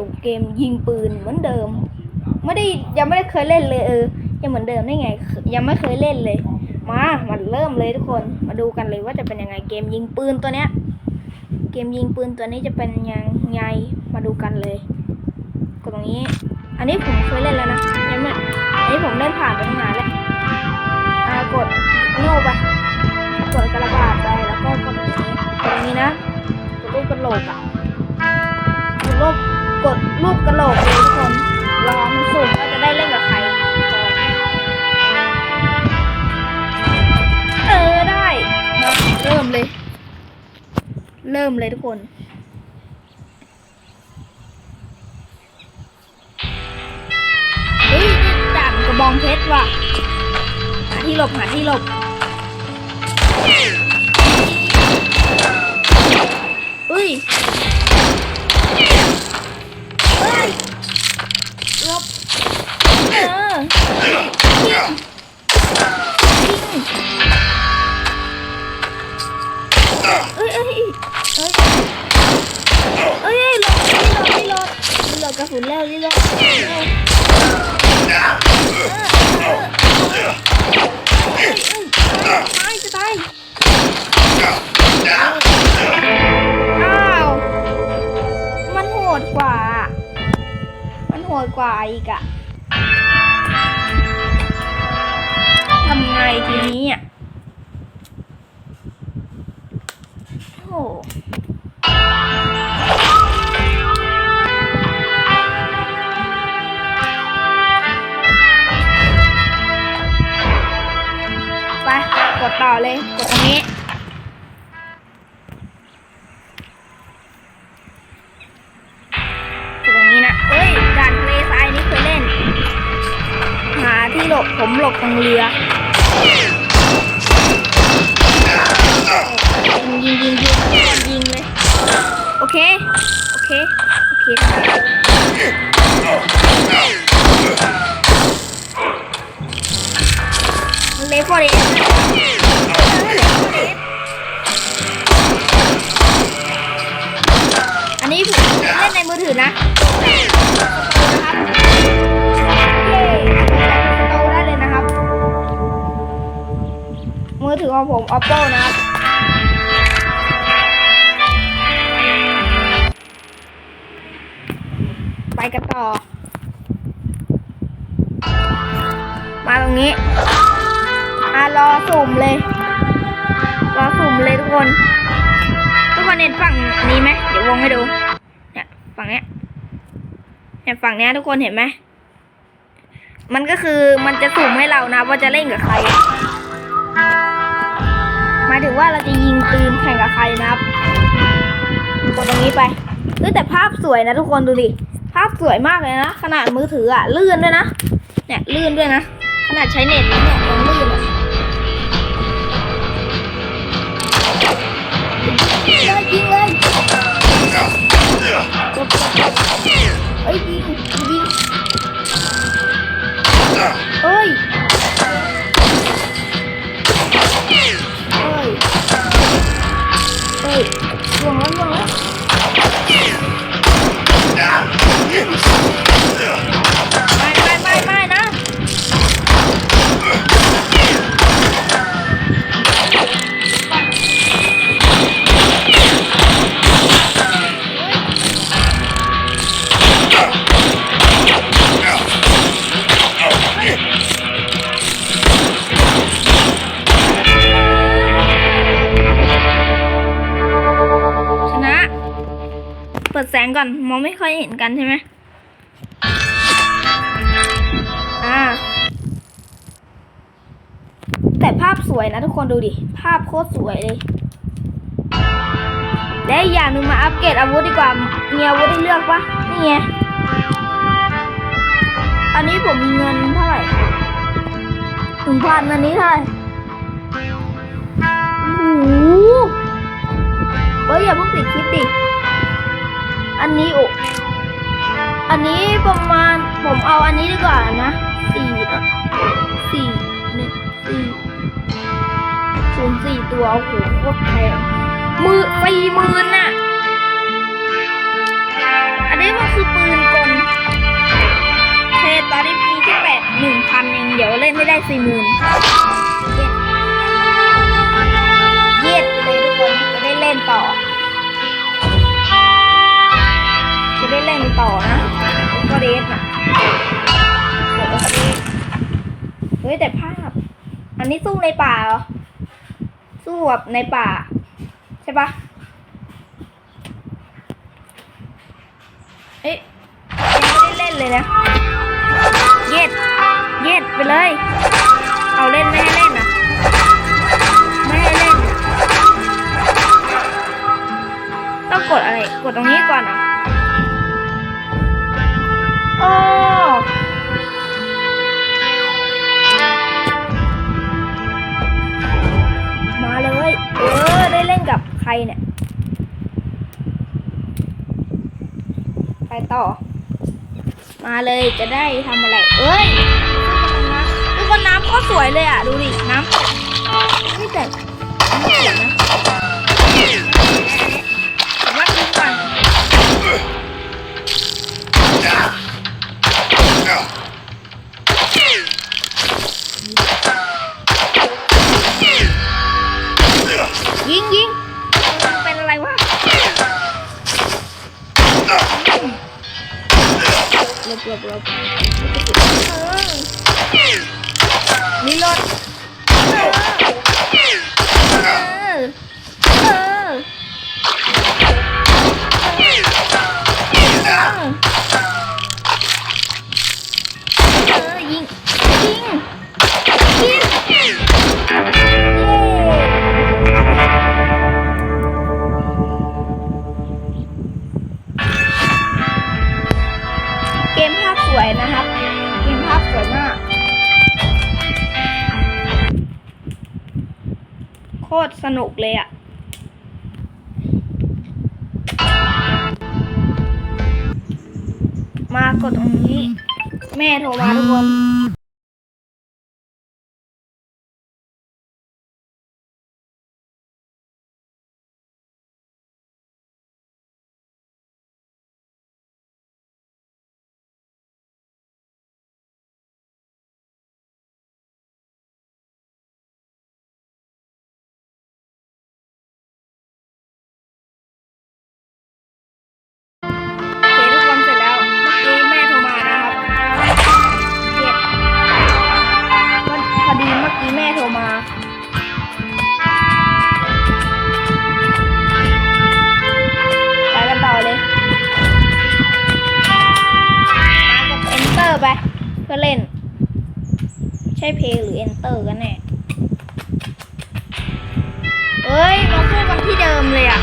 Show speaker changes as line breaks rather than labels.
ยวเกมยิงปืนเหมือนเดิม ไม่ได้ยังไม่ได้เคยเล่นเลยเออยังเหมือนเดิมได้ไง ยังไม่เคยเล่นเลย มามาเริ่มเลยทุกคนมาดูกันเลยว่าจะเป็นยังไงเกมยิงปืนตัวเนี้ย เกมยิงปืนตัวนี้จะเป็นยังไงมาดูกันเลยกดตรงนี้ อันนี้ผมเคยเล่นแล้วนะยังไม่อันนี้ผมเล่นผ่านไปนานแล้วอ่ากดโน่ไปกดกระบาดไปแล้วก็กดตรงนี้ตรงนี้นะกดรูปกระโหลกอะกดรูป กดรูปกระโหลกเลยทุกคนรอมสุ่มว่าจะได้เล่นกับใคร เออได้มาเริ่มเลย เริ่มเลยทุกคน เฮ้ยด่านกระบองเพชรว่ะ หาที่หลบหาที่หลบ อ้าว มันโหดกว่า มันโหดกว่าอีกอะทำไงทีนี้อะโอ้ไปกดต่อเลยกด ผมหลบทางเรือยิงยิงยิงยิงยิงเลย โอเค โอเค โอเค ของผม oppo นะครับไปกันต่อ มาตรงนี้อารอสุ่มเลย รอสุ่มเลยทุกคน ทุกคนเห็นฝั่งนี้ไหมเดี๋ยววงให้ดู เนี่ยฝั่งเนี้ยเนี่ยฝั่งเนี้ยทุกคนเห็นไหมมันก็คือมันจะสุ่มให้เรานะว่าจะเล่นกับใคร ว่าเราจะยิงปืนแข่งกับใครนะครับกดตรงนี้ไปเออแต่ภาพสวยนะทุกคนดูดิ ภาพสวยมากเลยนะ ขนาดมือถืออะลื่นด้วยนะ เนี่ยลื่นด้วยนะ ขนาดใช้เน็ตนะเนี่ยยังลื่นอะเลยยิงเลยกดเอ้ยยิงยิง ก่อนมองไม่ค่อยเห็นกันใช่ไหมอ่า แต่ภาพสวยนะทุกคนดูดิ ภาพโคตรสวยเลยและอีกอย่างหนึ่งมาอัปเกรดอาวุธดีกว่า มีอาวุธให้เลือกปะนี่ไง อันนี้ผมมีเงินเท่าไหร่หนึ่งพันอันนี้เท่าไหร่โอ้โหเฮ้ยอย่าเพิ่งปิดคลิปดิ อันนี้โอ้อันนี้ประมาณผมเอาอันนี้ดีกว่านะสี่สี่หนึ่งสี่ศูนย์สี่ตัวโอ้โหโคตรแพงมือสี่หมื่นน่ะ อันนี้มันคือปืนกลเทตอนนี้มีแค่แปดหนึ่งพันเองเดี๋ยวเล่นไม่ได้สี่หมื่น นี้สู้ในป่าเหรอ สู้แบบในป่า ใช่ปะเอ๊ะยังไม่ได้เล่นเลยนะ เย็ด เย็ดไปเลย เอาเล่นไม่ให้เล่นนะไม่ให้เล่นนะต้องกดอะไร กดตรงนี้ก่อนอะ รเนี่ย ไปต่อ มาเลยจะได้ทำอะไร เอ้ยทุกคนน้ำก็สวยเลยอะ ดูดิ น้ำนี่แต่น้ำสวยนะ นี่ ตรสนุกเลยอะมากดตรงนี้ แม่โทรมาทุกคน ใช่เพย์หรือ enter กันแน่เฮ้ยมาคู่กันที่เดิมเลยอะ